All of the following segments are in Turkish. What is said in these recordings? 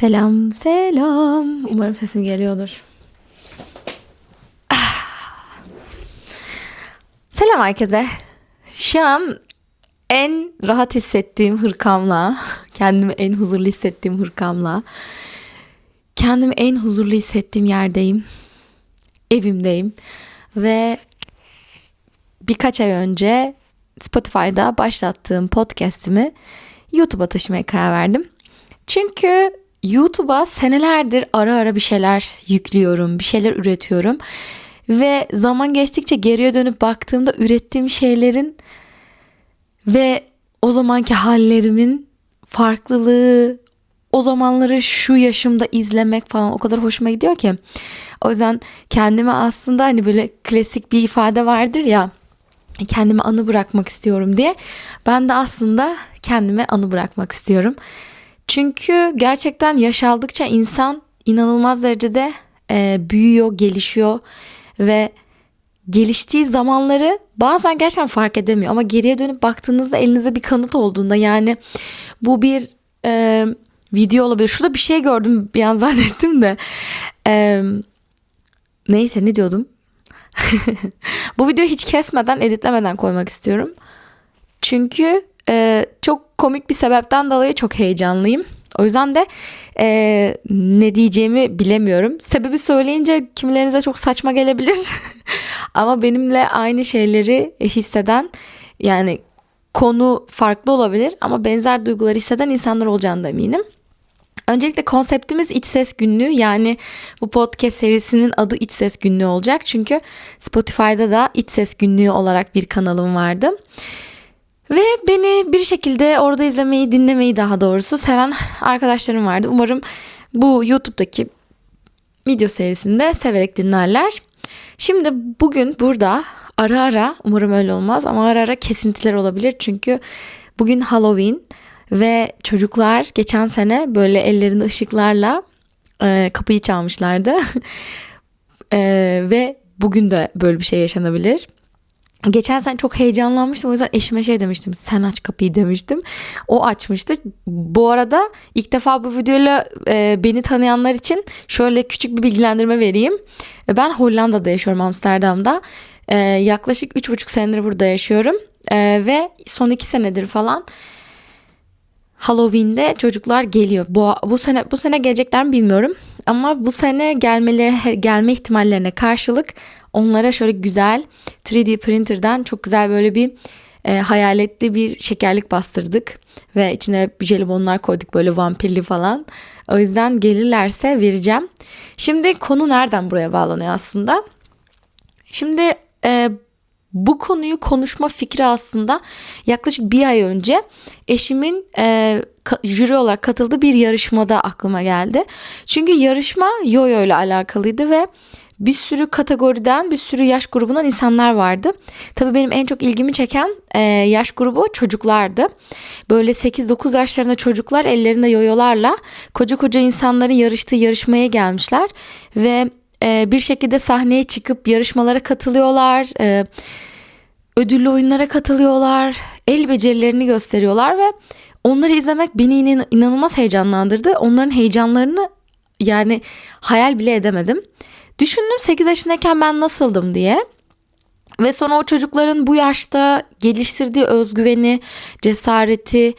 Selam selam. Umarım sesim geliyordur. Ah. Selam herkese. Şu an en rahat hissettiğim hırkamla, kendimi en huzurlu hissettiğim hırkamla, kendimi en huzurlu hissettiğim yerdeyim. Evimdeyim. Ve birkaç ay önce Spotify'da başlattığım podcast'imi YouTube'a taşımaya karar verdim. Çünkü YouTube'a senelerdir ara ara bir şeyler yüklüyorum, bir şeyler üretiyorum. Ve zaman geçtikçe geriye dönüp baktığımda ürettiğim şeylerin ve o zamanki hallerimin farklılığı, o zamanları şu yaşımda izlemek falan o kadar hoşuma gidiyor ki. O yüzden kendime aslında hani böyle klasik bir ifade vardır ya kendime anı bırakmak istiyorum diye. Ben de aslında kendime anı bırakmak istiyorum. Çünkü gerçekten yaş aldıkça insan inanılmaz derecede e, büyüyor, gelişiyor ve geliştiği zamanları bazen gerçekten fark edemiyor. Ama geriye dönüp baktığınızda elinizde bir kanıt olduğunda yani bu bir e, video olabilir. Şurada bir şey gördüm bir an zannettim de. E, neyse ne diyordum? bu videoyu hiç kesmeden, editlemeden koymak istiyorum. Çünkü e, çok komik bir sebepten dolayı çok heyecanlıyım. O yüzden de e, ne diyeceğimi bilemiyorum. Sebebi söyleyince kimilerinize çok saçma gelebilir. Ama benimle aynı şeyleri hisseden yani konu farklı olabilir ama benzer duyguları hisseden insanlar olacağını da eminim. Öncelikle konseptimiz iç ses günlüğü yani bu podcast serisinin adı iç ses günlüğü olacak. Çünkü Spotify'da da iç ses günlüğü olarak bir kanalım vardı. Ve beni bir şekilde orada izlemeyi, dinlemeyi daha doğrusu seven arkadaşlarım vardı. Umarım bu YouTube'daki video serisinde severek dinlerler. Şimdi bugün burada ara ara, umarım öyle olmaz ama ara ara kesintiler olabilir. Çünkü bugün Halloween ve çocuklar geçen sene böyle ellerinde ışıklarla e, kapıyı çalmışlardı. e, ve bugün de böyle bir şey yaşanabilir. Geçen sene çok heyecanlanmıştım. O yüzden eşime şey demiştim. Sen aç kapıyı demiştim. O açmıştı. Bu arada ilk defa bu videoyla e, beni tanıyanlar için şöyle küçük bir bilgilendirme vereyim. Ben Hollanda'da yaşıyorum Amsterdam'da. E, yaklaşık 3,5 senedir burada yaşıyorum. E, ve son 2 senedir falan Halloween'de çocuklar geliyor. Bu, bu sene bu sene gelecekler mi bilmiyorum. Ama bu sene gelmeleri gelme ihtimallerine karşılık onlara şöyle güzel 3D printer'dan çok güzel böyle bir e, hayaletli bir şekerlik bastırdık ve içine jelibonlar koyduk böyle vampirli falan. O yüzden gelirlerse vereceğim. Şimdi konu nereden buraya bağlanıyor aslında? Şimdi e, bu konuyu konuşma fikri aslında yaklaşık bir ay önce eşimin e, jüri olarak katıldığı bir yarışmada aklıma geldi. Çünkü yarışma yo-yo ile alakalıydı ve bir sürü kategoriden, bir sürü yaş grubundan insanlar vardı. Tabii benim en çok ilgimi çeken e, yaş grubu çocuklardı. Böyle 8-9 yaşlarında çocuklar ellerinde yoyolarla koca koca insanların yarıştığı yarışmaya gelmişler ve e, bir şekilde sahneye çıkıp yarışmalara katılıyorlar. E, ödüllü oyunlara katılıyorlar. El becerilerini gösteriyorlar ve onları izlemek beni inan- inanılmaz heyecanlandırdı. Onların heyecanlarını yani hayal bile edemedim. Düşündüm 8 yaşındayken ben nasıldım diye. Ve sonra o çocukların bu yaşta geliştirdiği özgüveni, cesareti,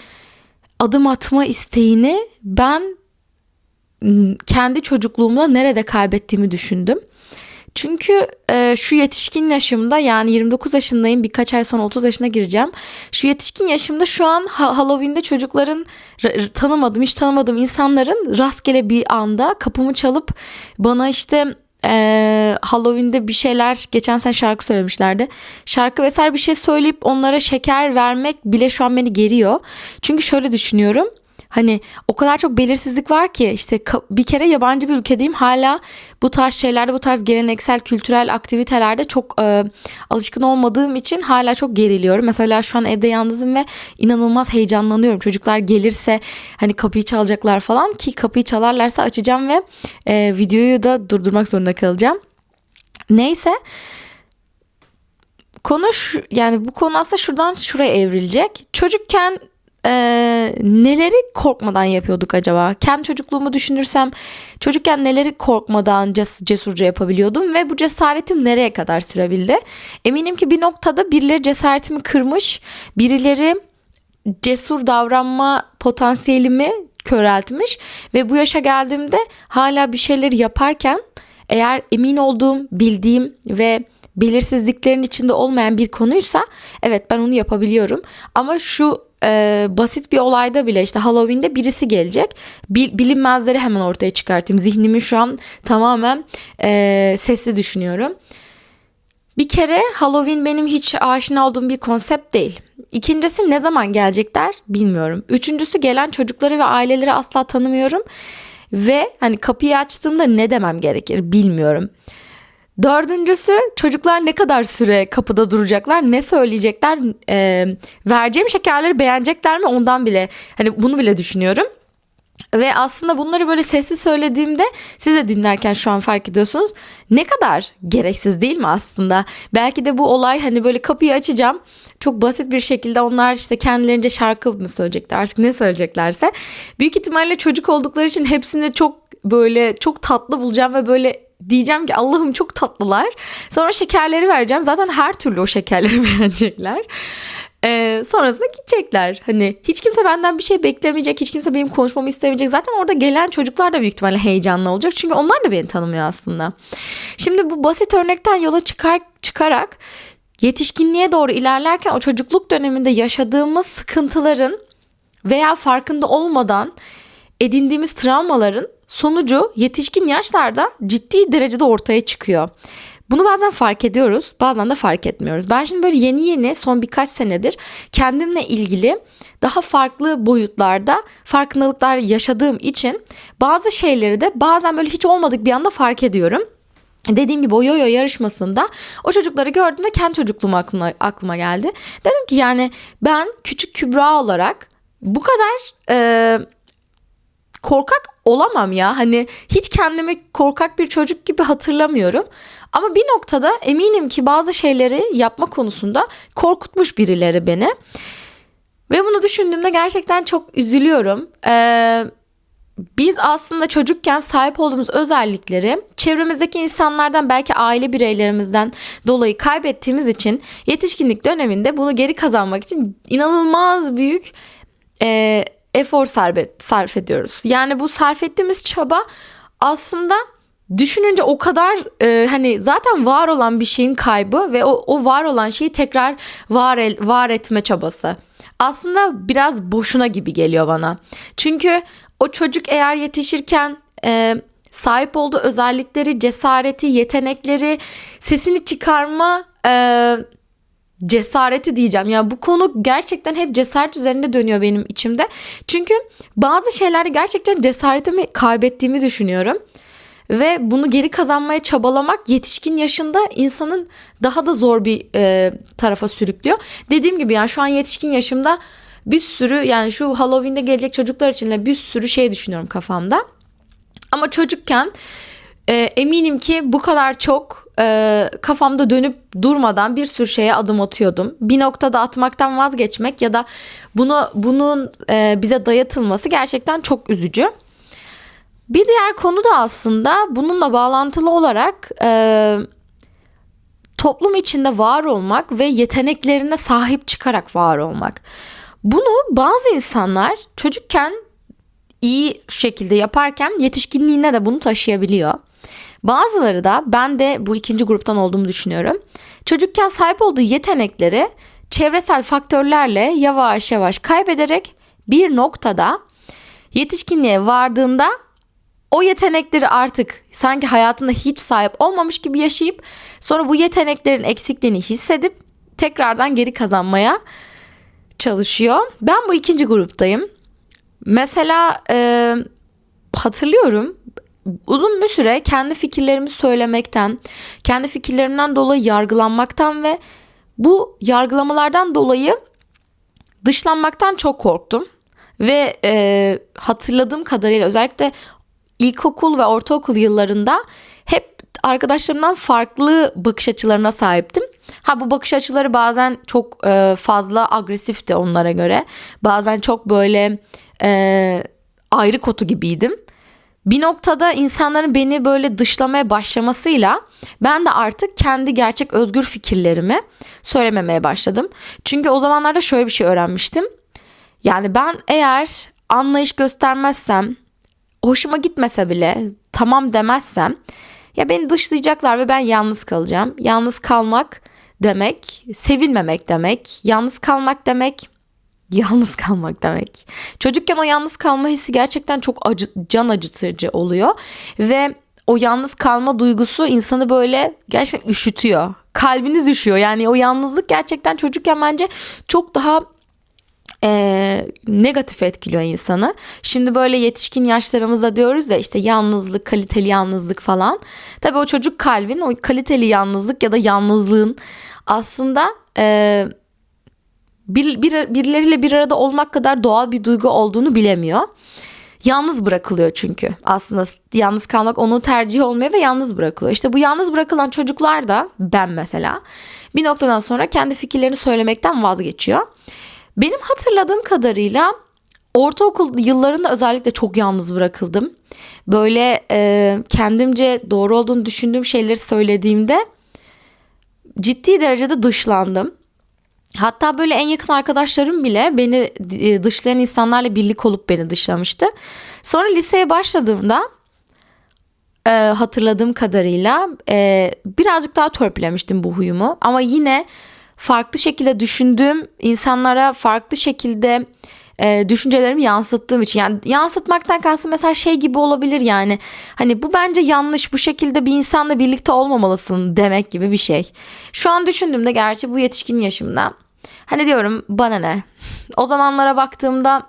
adım atma isteğini ben kendi çocukluğumda nerede kaybettiğimi düşündüm. Çünkü e, şu yetişkin yaşımda yani 29 yaşındayım birkaç ay sonra 30 yaşına gireceğim. Şu yetişkin yaşımda şu an ha- Halloween'de çocukların tanımadığım hiç tanımadığım insanların rastgele bir anda kapımı çalıp bana işte ee, Halloween'de bir şeyler geçen sene şarkı söylemişlerdi. Şarkı vesaire bir şey söyleyip onlara şeker vermek bile şu an beni geriyor. Çünkü şöyle düşünüyorum. Hani o kadar çok belirsizlik var ki işte bir kere yabancı bir ülkedeyim hala bu tarz şeylerde bu tarz geleneksel kültürel aktivitelerde çok e, alışkın olmadığım için hala çok geriliyorum. Mesela şu an evde yalnızım ve inanılmaz heyecanlanıyorum. Çocuklar gelirse hani kapıyı çalacaklar falan ki kapıyı çalarlarsa açacağım ve e, videoyu da durdurmak zorunda kalacağım. Neyse konu şu, yani bu konu aslında şuradan şuraya evrilecek. Çocukken e, neleri korkmadan yapıyorduk acaba? Kendi çocukluğumu düşünürsem çocukken neleri korkmadan ces- cesurca yapabiliyordum ve bu cesaretim nereye kadar sürebildi? Eminim ki bir noktada birileri cesaretimi kırmış, birileri cesur davranma potansiyelimi köreltmiş ve bu yaşa geldiğimde hala bir şeyleri yaparken eğer emin olduğum, bildiğim ve belirsizliklerin içinde olmayan bir konuysa evet ben onu yapabiliyorum. Ama şu e, basit bir olayda bile işte Halloween'de birisi gelecek. Bil, bilinmezleri hemen ortaya çıkartayım. Zihnimi şu an tamamen e, sesli düşünüyorum. Bir kere Halloween benim hiç aşina olduğum bir konsept değil. İkincisi ne zaman gelecekler bilmiyorum. Üçüncüsü gelen çocukları ve aileleri asla tanımıyorum. Ve hani kapıyı açtığımda ne demem gerekir bilmiyorum. Dördüncüsü çocuklar ne kadar süre kapıda duracaklar, ne söyleyecekler, e, vereceğim şekerleri beğenecekler mi ondan bile hani bunu bile düşünüyorum. Ve aslında bunları böyle sessiz söylediğimde siz de dinlerken şu an fark ediyorsunuz. Ne kadar gereksiz değil mi aslında? Belki de bu olay hani böyle kapıyı açacağım. Çok basit bir şekilde onlar işte kendilerince şarkı mı söyleyecekler artık ne söyleyeceklerse. Büyük ihtimalle çocuk oldukları için hepsini çok böyle çok tatlı bulacağım ve böyle diyeceğim ki Allah'ım çok tatlılar. Sonra şekerleri vereceğim. Zaten her türlü o şekerleri beğenecekler. Ee, sonrasında gidecekler. Hani hiç kimse benden bir şey beklemeyecek. Hiç kimse benim konuşmamı istemeyecek. Zaten orada gelen çocuklar da büyük ihtimalle heyecanlı olacak. Çünkü onlar da beni tanımıyor aslında. Şimdi bu basit örnekten yola çıkar çıkarak yetişkinliğe doğru ilerlerken o çocukluk döneminde yaşadığımız sıkıntıların veya farkında olmadan edindiğimiz travmaların sonucu yetişkin yaşlarda ciddi derecede ortaya çıkıyor. Bunu bazen fark ediyoruz, bazen de fark etmiyoruz. Ben şimdi böyle yeni yeni son birkaç senedir kendimle ilgili daha farklı boyutlarda farkındalıklar yaşadığım için bazı şeyleri de bazen böyle hiç olmadık bir anda fark ediyorum. Dediğim gibi o yo-yo yarışmasında o çocukları gördüm ve kendi çocukluğum aklıma, aklıma geldi. Dedim ki yani ben küçük Kübra olarak bu kadar e, korkak olamam ya. Hani hiç kendimi korkak bir çocuk gibi hatırlamıyorum. Ama bir noktada eminim ki bazı şeyleri yapma konusunda korkutmuş birileri beni. Ve bunu düşündüğümde gerçekten çok üzülüyorum. Ee, biz aslında çocukken sahip olduğumuz özellikleri çevremizdeki insanlardan belki aile bireylerimizden dolayı kaybettiğimiz için yetişkinlik döneminde bunu geri kazanmak için inanılmaz büyük e, efor sarf ediyoruz. Yani bu sarf ettiğimiz çaba aslında düşününce o kadar e, hani zaten var olan bir şeyin kaybı ve o, o var olan şeyi tekrar var el, var etme çabası. Aslında biraz boşuna gibi geliyor bana. Çünkü o çocuk eğer yetişirken e, sahip olduğu özellikleri, cesareti, yetenekleri, sesini çıkarma e, cesareti diyeceğim. Yani bu konu gerçekten hep cesaret üzerinde dönüyor benim içimde. Çünkü bazı şeylerde gerçekten cesaretimi kaybettiğimi düşünüyorum. Ve bunu geri kazanmaya çabalamak yetişkin yaşında insanın daha da zor bir e, tarafa sürüklüyor. Dediğim gibi yani şu an yetişkin yaşımda bir sürü yani şu Halloween'de gelecek çocuklar için de bir sürü şey düşünüyorum kafamda. Ama çocukken e, eminim ki bu kadar çok e, kafamda dönüp durmadan bir sürü şeye adım atıyordum. Bir noktada atmaktan vazgeçmek ya da bunu bunun e, bize dayatılması gerçekten çok üzücü. Bir diğer konu da aslında bununla bağlantılı olarak e, toplum içinde var olmak ve yeteneklerine sahip çıkarak var olmak. Bunu bazı insanlar çocukken iyi şekilde yaparken yetişkinliğine de bunu taşıyabiliyor. Bazıları da ben de bu ikinci gruptan olduğumu düşünüyorum. Çocukken sahip olduğu yetenekleri çevresel faktörlerle yavaş yavaş kaybederek bir noktada yetişkinliğe vardığında o yetenekleri artık sanki hayatında hiç sahip olmamış gibi yaşayıp sonra bu yeteneklerin eksikliğini hissedip tekrardan geri kazanmaya çalışıyor. Ben bu ikinci gruptayım. Mesela e, hatırlıyorum uzun bir süre kendi fikirlerimi söylemekten, kendi fikirlerimden dolayı yargılanmaktan ve bu yargılamalardan dolayı dışlanmaktan çok korktum. Ve e, hatırladığım kadarıyla özellikle ilkokul ve ortaokul yıllarında hep arkadaşlarımdan farklı bakış açılarına sahiptim. Ha bu bakış açıları bazen çok e, fazla agresifti onlara göre. Bazen çok böyle e, ayrı kotu gibiydim. Bir noktada insanların beni böyle dışlamaya başlamasıyla ben de artık kendi gerçek özgür fikirlerimi söylememeye başladım. Çünkü o zamanlarda şöyle bir şey öğrenmiştim. Yani ben eğer anlayış göstermezsem, hoşuma gitmese bile tamam demezsem ya beni dışlayacaklar ve ben yalnız kalacağım. Yalnız kalmak demek, sevilmemek demek. Yalnız kalmak demek yalnız kalmak demek. Çocukken o yalnız kalma hissi gerçekten çok acı, can acıtıcı oluyor ve o yalnız kalma duygusu insanı böyle gerçekten üşütüyor. Kalbiniz üşüyor. Yani o yalnızlık gerçekten çocukken bence çok daha e, negatif etkiliyor insanı. Şimdi böyle yetişkin yaşlarımızda diyoruz ya işte yalnızlık, kaliteli yalnızlık falan. Tabii o çocuk kalbin o kaliteli yalnızlık ya da yalnızlığın aslında e, bir, bir, birileriyle bir arada olmak kadar doğal bir duygu olduğunu bilemiyor. Yalnız bırakılıyor çünkü. Aslında yalnız kalmak onun tercihi olmuyor ve yalnız bırakılıyor. İşte bu yalnız bırakılan çocuklar da ben mesela bir noktadan sonra kendi fikirlerini söylemekten vazgeçiyor. Benim hatırladığım kadarıyla ortaokul yıllarında özellikle çok yalnız bırakıldım. Böyle e, kendimce doğru olduğunu düşündüğüm şeyleri söylediğimde ciddi derecede dışlandım. Hatta böyle en yakın arkadaşlarım bile beni e, dışlayan insanlarla birlik olup beni dışlamıştı. Sonra liseye başladığımda e, hatırladığım kadarıyla e, birazcık daha törpülemiştim bu huyumu. Ama yine farklı şekilde düşündüğüm insanlara farklı şekilde e, düşüncelerimi yansıttığım için. Yani yansıtmaktan kastım mesela şey gibi olabilir yani. Hani bu bence yanlış bu şekilde bir insanla birlikte olmamalısın demek gibi bir şey. Şu an düşündüğümde gerçi bu yetişkin yaşımda. Hani diyorum bana ne? O zamanlara baktığımda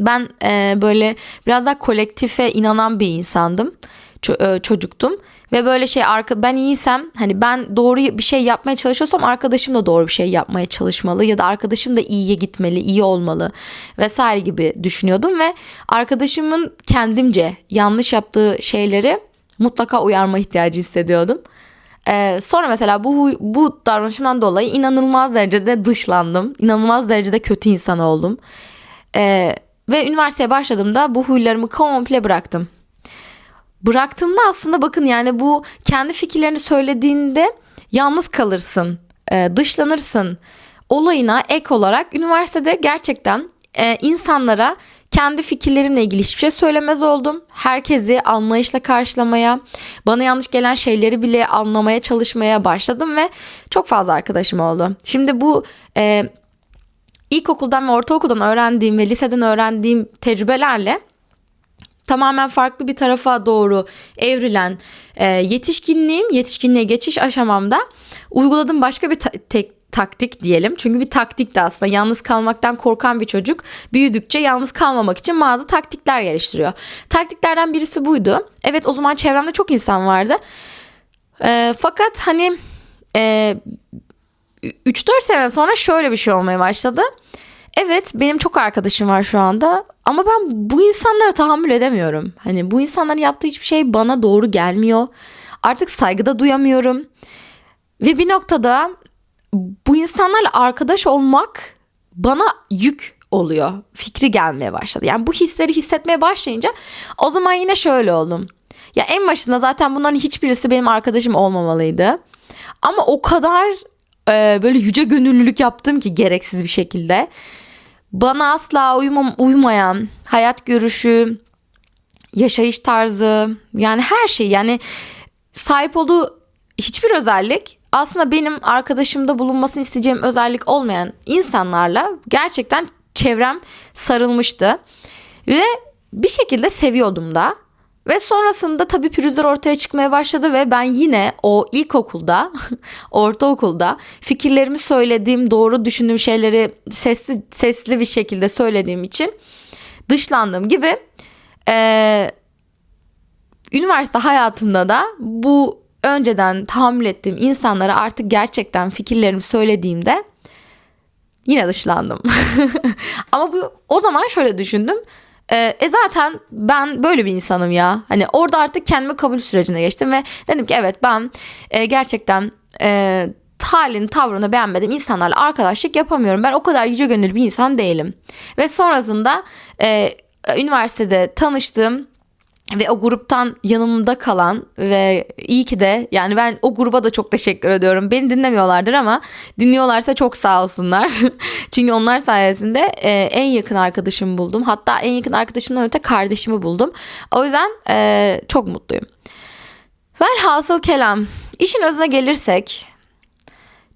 ben e, böyle biraz daha kolektife inanan bir insandım çocuktum ve böyle şey arka ben iyiysem hani ben doğru bir şey yapmaya çalışıyorsam arkadaşım da doğru bir şey yapmaya çalışmalı ya da arkadaşım da iyiye gitmeli, iyi olmalı vesaire gibi düşünüyordum ve arkadaşımın kendimce yanlış yaptığı şeyleri mutlaka uyarma ihtiyacı hissediyordum. Ee, sonra mesela bu bu davranışımdan dolayı inanılmaz derecede dışlandım. İnanılmaz derecede kötü insan oldum. Ee, ve üniversiteye başladığımda bu huylarımı komple bıraktım bıraktığımda aslında bakın yani bu kendi fikirlerini söylediğinde yalnız kalırsın, e, dışlanırsın olayına ek olarak üniversitede gerçekten e, insanlara kendi fikirlerimle ilgili hiçbir şey söylemez oldum. Herkesi anlayışla karşılamaya, bana yanlış gelen şeyleri bile anlamaya çalışmaya başladım ve çok fazla arkadaşım oldu. Şimdi bu e, ilkokuldan ve ortaokuldan öğrendiğim ve liseden öğrendiğim tecrübelerle tamamen farklı bir tarafa doğru evrilen e, yetişkinliğim, yetişkinliğe geçiş aşamamda uyguladığım başka bir ta- tek taktik diyelim. Çünkü bir taktik de aslında yalnız kalmaktan korkan bir çocuk büyüdükçe yalnız kalmamak için bazı taktikler geliştiriyor. Taktiklerden birisi buydu. Evet o zaman çevremde çok insan vardı. E, fakat hani e, 3-4 sene sonra şöyle bir şey olmaya başladı. Evet benim çok arkadaşım var şu anda ama ben bu insanlara tahammül edemiyorum. Hani bu insanların yaptığı hiçbir şey bana doğru gelmiyor. Artık saygıda duyamıyorum. Ve bir noktada bu insanlarla arkadaş olmak bana yük oluyor. Fikri gelmeye başladı. Yani bu hisleri hissetmeye başlayınca o zaman yine şöyle oldum. Ya en başında zaten bunların hiçbirisi benim arkadaşım olmamalıydı. Ama o kadar e, böyle yüce gönüllülük yaptım ki gereksiz bir şekilde bana asla uyumam, uymayan hayat görüşü, yaşayış tarzı yani her şey yani sahip olduğu hiçbir özellik aslında benim arkadaşımda bulunmasını isteyeceğim özellik olmayan insanlarla gerçekten çevrem sarılmıştı. Ve bir şekilde seviyordum da. Ve sonrasında tabii pürüzler ortaya çıkmaya başladı ve ben yine o ilkokulda, ortaokulda fikirlerimi söylediğim, doğru düşündüğüm şeyleri sesli sesli bir şekilde söylediğim için dışlandığım gibi e, üniversite hayatımda da bu önceden tahammül ettiğim insanlara artık gerçekten fikirlerimi söylediğimde yine dışlandım. Ama bu o zaman şöyle düşündüm E, e zaten ben böyle bir insanım ya. Hani orada artık kendimi kabul sürecine geçtim ve dedim ki evet ben e, gerçekten e, halini tavrını beğenmedim insanlarla arkadaşlık yapamıyorum. Ben o kadar yüce gönüllü bir insan değilim. Ve sonrasında e, üniversitede tanıştığım ve o gruptan yanımda kalan ve iyi ki de yani ben o gruba da çok teşekkür ediyorum. Beni dinlemiyorlardır ama dinliyorlarsa çok sağ olsunlar. Çünkü onlar sayesinde e, en yakın arkadaşımı buldum. Hatta en yakın arkadaşımdan öte kardeşimi buldum. O yüzden e, çok mutluyum. Velhasıl kelam işin özüne gelirsek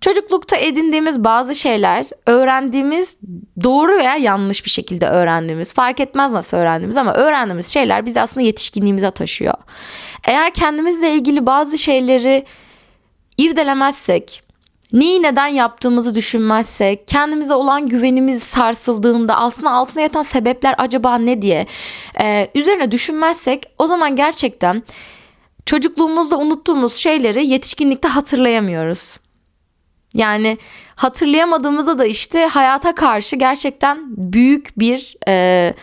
Çocuklukta edindiğimiz bazı şeyler öğrendiğimiz doğru veya yanlış bir şekilde öğrendiğimiz fark etmez nasıl öğrendiğimiz ama öğrendiğimiz şeyler bizi aslında yetişkinliğimize taşıyor. Eğer kendimizle ilgili bazı şeyleri irdelemezsek, neyi neden yaptığımızı düşünmezsek, kendimize olan güvenimiz sarsıldığında aslında altına yatan sebepler acaba ne diye e, üzerine düşünmezsek o zaman gerçekten çocukluğumuzda unuttuğumuz şeyleri yetişkinlikte hatırlayamıyoruz. Yani hatırlayamadığımızda da işte hayata karşı gerçekten büyük bir e,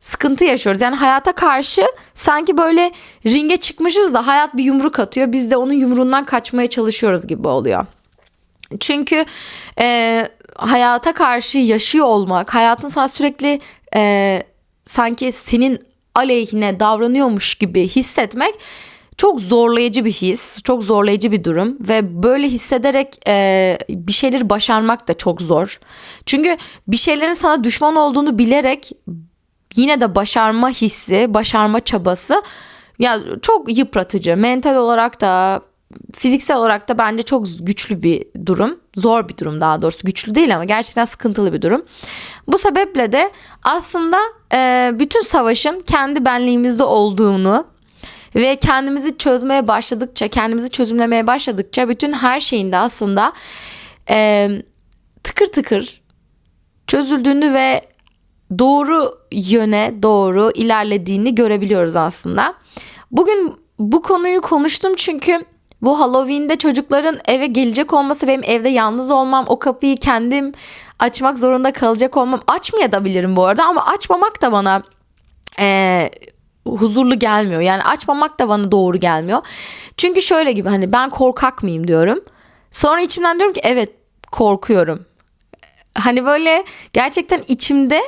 sıkıntı yaşıyoruz. Yani hayata karşı sanki böyle ringe çıkmışız da hayat bir yumruk atıyor. Biz de onun yumruğundan kaçmaya çalışıyoruz gibi oluyor. Çünkü e, hayata karşı yaşıyor olmak, hayatın sana sürekli e, sanki senin aleyhine davranıyormuş gibi hissetmek çok zorlayıcı bir his, çok zorlayıcı bir durum ve böyle hissederek e, bir şeyleri başarmak da çok zor. Çünkü bir şeylerin sana düşman olduğunu bilerek yine de başarma hissi, başarma çabası ya çok yıpratıcı. Mental olarak da fiziksel olarak da bence çok güçlü bir durum. Zor bir durum daha doğrusu. Güçlü değil ama gerçekten sıkıntılı bir durum. Bu sebeple de aslında e, bütün savaşın kendi benliğimizde olduğunu ve kendimizi çözmeye başladıkça, kendimizi çözümlemeye başladıkça bütün her şeyin de aslında e, tıkır tıkır çözüldüğünü ve doğru yöne doğru ilerlediğini görebiliyoruz aslında. Bugün bu konuyu konuştum çünkü bu Halloween'de çocukların eve gelecek olması benim evde yalnız olmam o kapıyı kendim açmak zorunda kalacak olmam açmayabilirim bu arada ama açmamak da bana e, huzurlu gelmiyor. Yani açmamak da bana doğru gelmiyor. Çünkü şöyle gibi hani ben korkak mıyım diyorum. Sonra içimden diyorum ki evet korkuyorum. Hani böyle gerçekten içimde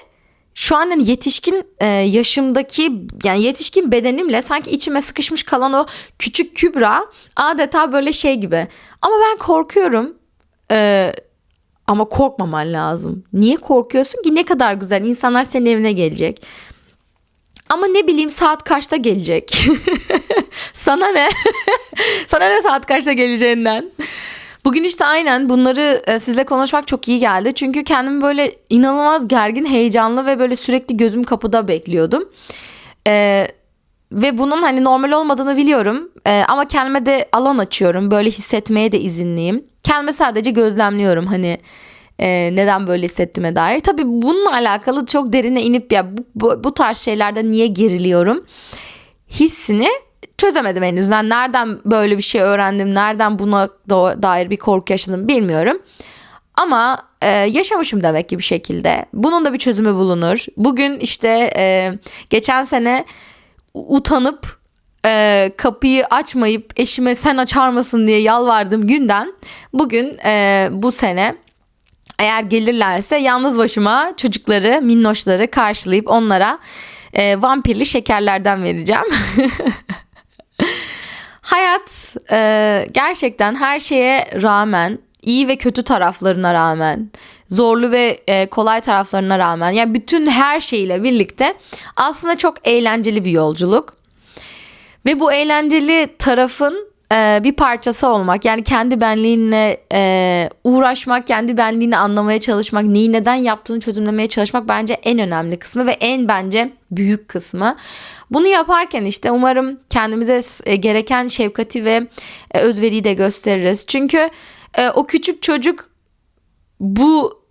şu an hani yetişkin e, yaşımdaki yani yetişkin bedenimle sanki içime sıkışmış kalan o küçük Kübra adeta böyle şey gibi. Ama ben korkuyorum. E, ama korkmaman lazım. Niye korkuyorsun ki? Ne kadar güzel insanlar senin evine gelecek. Ama ne bileyim saat kaçta gelecek? Sana ne? Sana ne saat kaçta geleceğinden? Bugün işte aynen bunları e, sizle konuşmak çok iyi geldi. Çünkü kendimi böyle inanılmaz gergin, heyecanlı ve böyle sürekli gözüm kapıda bekliyordum. Ee, ve bunun hani normal olmadığını biliyorum. Ee, ama kendime de alan açıyorum. Böyle hissetmeye de izinliyim. Kendimi sadece gözlemliyorum hani e, neden böyle hissettiğime dair. Tabii bununla alakalı çok derine inip ya bu, bu, bu tarz şeylerde niye geriliyorum hissini çözemedim henüz. Yani nereden böyle bir şey öğrendim, nereden buna dair bir korku yaşadım bilmiyorum. Ama e, yaşamışım demek ki bir şekilde. Bunun da bir çözümü bulunur. Bugün işte e, geçen sene utanıp e, kapıyı açmayıp eşime sen açar mısın diye yalvardım günden bugün e, bu sene eğer gelirlerse yalnız başıma çocukları, minnoşları karşılayıp onlara e, vampirli şekerlerden vereceğim. Hayat e, gerçekten her şeye rağmen iyi ve kötü taraflarına rağmen, zorlu ve e, kolay taraflarına rağmen yani bütün her şeyle birlikte aslında çok eğlenceli bir yolculuk. Ve bu eğlenceli tarafın e, bir parçası olmak yani kendi benliğinle e, uğraşmak kendi benliğini anlamaya çalışmak neyi neden yaptığını çözümlemeye çalışmak bence en önemli kısmı ve en bence büyük kısmı. Bunu yaparken işte umarım kendimize e, gereken şefkati ve e, özveriyi de gösteririz. Çünkü e, o küçük çocuk bu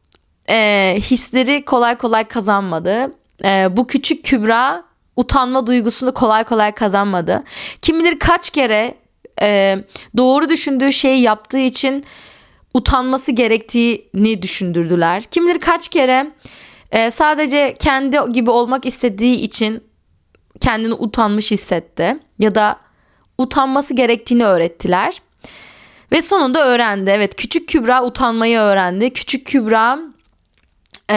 e, hisleri kolay kolay kazanmadı. E, bu küçük Kübra utanma duygusunu kolay kolay kazanmadı. Kim bilir kaç kere e, doğru düşündüğü şeyi yaptığı için utanması gerektiğini düşündürdüler. Kim bilir kaç kere Ee, sadece kendi gibi olmak istediği için kendini utanmış hissetti ya da utanması gerektiğini öğrettiler. Ve sonunda öğrendi. Evet küçük Kübra utanmayı öğrendi. Küçük Kübra e,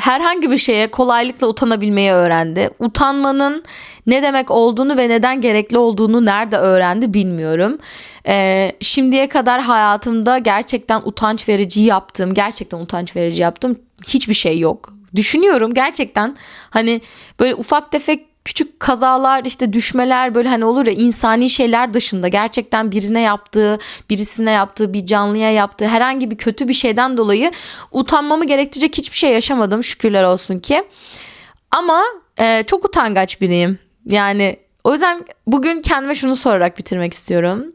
herhangi bir şeye kolaylıkla utanabilmeyi öğrendi. Utanmanın ne demek olduğunu ve neden gerekli olduğunu nerede öğrendi bilmiyorum. E, şimdiye kadar hayatımda gerçekten utanç verici yaptığım, gerçekten utanç verici yaptığım hiçbir şey yok. Düşünüyorum gerçekten hani böyle ufak tefek küçük kazalar işte düşmeler böyle hani olur ya insani şeyler dışında gerçekten birine yaptığı birisine yaptığı bir canlıya yaptığı herhangi bir kötü bir şeyden dolayı utanmamı gerektirecek hiçbir şey yaşamadım şükürler olsun ki. Ama e, çok utangaç biriyim. Yani o yüzden bugün kendime şunu sorarak bitirmek istiyorum.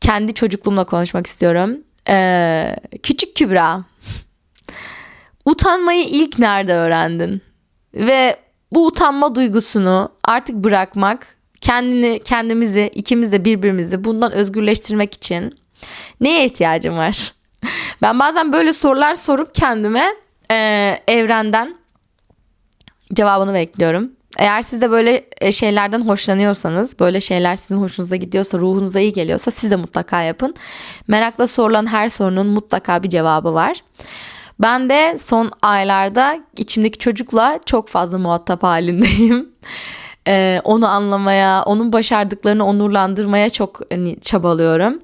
Kendi çocukluğumla konuşmak istiyorum. E, küçük Kübra. Utanmayı ilk nerede öğrendin? Ve bu utanma duygusunu artık bırakmak, kendini, kendimizi, ikimiz de birbirimizi bundan özgürleştirmek için neye ihtiyacım var? Ben bazen böyle sorular sorup kendime e, evrenden cevabını bekliyorum. Eğer siz de böyle e, şeylerden hoşlanıyorsanız, böyle şeyler sizin hoşunuza gidiyorsa, ruhunuza iyi geliyorsa siz de mutlaka yapın. Merakla sorulan her sorunun mutlaka bir cevabı var. Ben de son aylarda içimdeki çocukla çok fazla muhatap halindeyim. Ee, onu anlamaya, onun başardıklarını onurlandırmaya çok hani, çabalıyorum.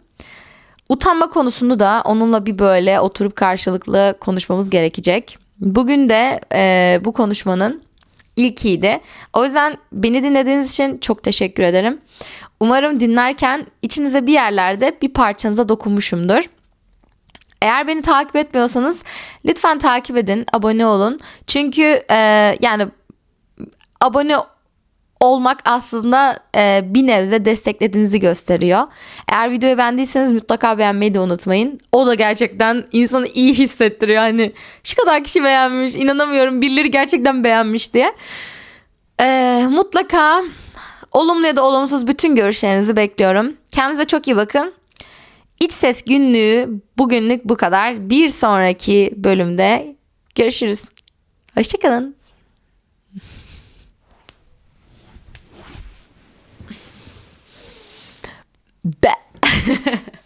Utanma konusunu da onunla bir böyle oturup karşılıklı konuşmamız gerekecek. Bugün de e, bu konuşmanın ilkiydi. O yüzden beni dinlediğiniz için çok teşekkür ederim. Umarım dinlerken içinize bir yerlerde bir parçanıza dokunmuşumdur. Eğer beni takip etmiyorsanız lütfen takip edin, abone olun. Çünkü e, yani abone olmak aslında e, bir nebze desteklediğinizi gösteriyor. Eğer videoyu beğendiyseniz mutlaka beğenmeyi de unutmayın. O da gerçekten insanı iyi hissettiriyor. Hani şu kadar kişi beğenmiş, inanamıyorum birileri gerçekten beğenmiş diye. E, mutlaka olumlu ya da olumsuz bütün görüşlerinizi bekliyorum. Kendinize çok iyi bakın. İç ses günlüğü bugünlük bu kadar. Bir sonraki bölümde görüşürüz. Hoşçakalın. Be.